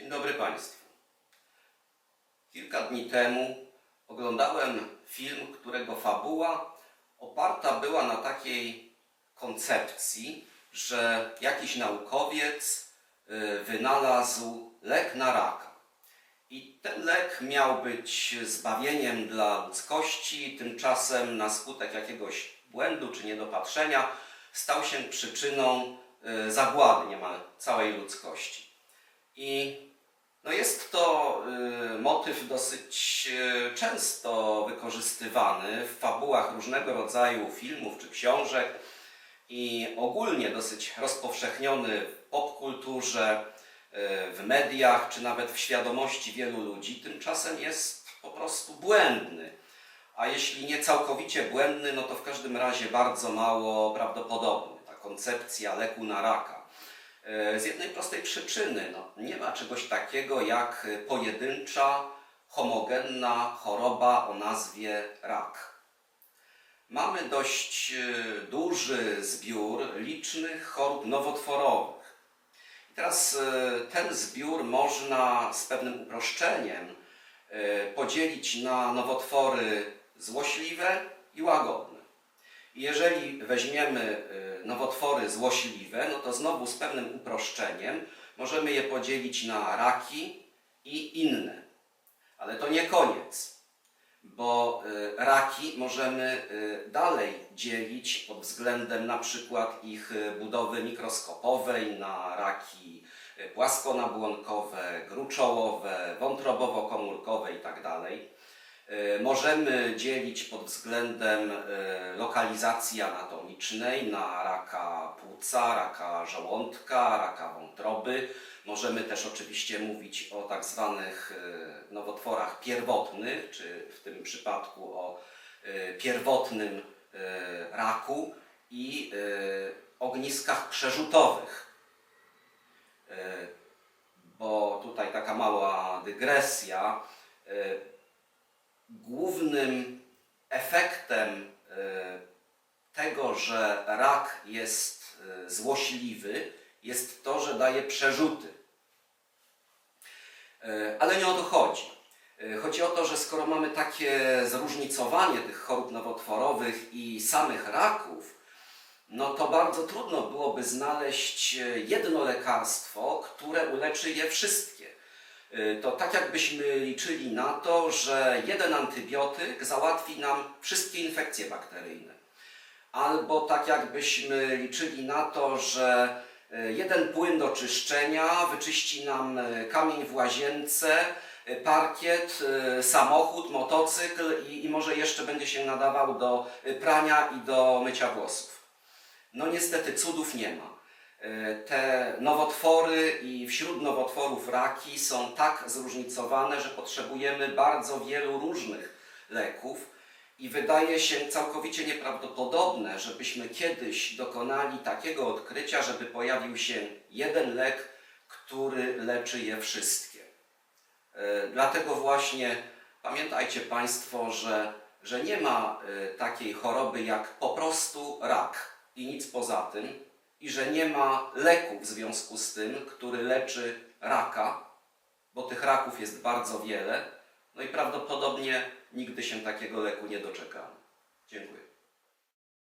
Dzień dobry Państwu. Kilka dni temu oglądałem film, którego fabuła oparta była na takiej koncepcji, że jakiś naukowiec y, wynalazł lek na raka. I ten lek miał być zbawieniem dla ludzkości, tymczasem na skutek jakiegoś błędu czy niedopatrzenia stał się przyczyną y, zagłady niemal całej ludzkości. I no jest to y, motyw dosyć y, często wykorzystywany w fabułach różnego rodzaju filmów czy książek i ogólnie dosyć rozpowszechniony w popkulturze, y, w mediach czy nawet w świadomości wielu ludzi. Tymczasem jest po prostu błędny. A jeśli nie całkowicie błędny, no to w każdym razie bardzo mało prawdopodobny. Ta koncepcja leku na raka. E, Z jednej prostej przyczyny, no, nie ma czegoś takiego jak pojedyncza, homogenna choroba o nazwie rak. Mamy dość e, duży zbiór licznych chorób nowotworowych. I teraz e, ten zbiór można z pewnym uproszczeniem podzielić na nowotwory złośliwe i łagodne. Jeżeli weźmiemy y, nowotwory złośliwe, no to znowu z pewnym uproszczeniem możemy je podzielić na raki i inne. Ale to nie koniec, bo y, raki możemy y, dalej dzielić pod względem na przykład ich budowy mikroskopowej na raki płaskonabłonkowe, gruczołowe, wątrobowo-komórkowe itd. Y, Możemy dzielić pod względem y, lokalizacji anatomicznej na raka płuca, raka żołądka, raka wątroby. Możemy też oczywiście mówić o tak zwanych y, nowotworach pierwotnych, czy w tym przypadku o pierwotnym raku i ogniskach przerzutowych. Bo tutaj taka mała dygresja. Y, głównym efektem e, tego, że rak jest e, złośliwy, jest to, że daje przerzuty. E, Ale nie o to chodzi. Chodzi o to, że skoro mamy takie zróżnicowanie tych chorób nowotworowych i samych raków, no to bardzo trudno byłoby znaleźć jedno lekarstwo, które uleczy je wszystkie. Y, to tak jakbyśmy liczyli na to, że jeden antybiotyk załatwi nam wszystkie infekcje bakteryjne. Albo tak jakbyśmy liczyli na to, że y, jeden płyn do czyszczenia wyczyści nam y, kamień w łazience, parkiet, samochód, motocykl i, i może jeszcze będzie się nadawał do prania i do mycia włosów. No niestety cudów nie ma. E, Te nowotwory i wśród nowotworów raki są tak zróżnicowane, że potrzebujemy bardzo wielu różnych leków i wydaje się całkowicie nieprawdopodobne, żebyśmy kiedyś dokonali takiego odkrycia, żeby pojawił się jeden lek, który leczy je wszystkie. E, Dlatego właśnie pamiętajcie Państwo, że, że nie ma e, takiej choroby jak po prostu rak i nic poza tym, i że nie ma leku w związku z tym, który leczy raka, bo tych raków jest bardzo wiele, no i prawdopodobnie nigdy się takiego leku nie doczekamy. Dziękuję.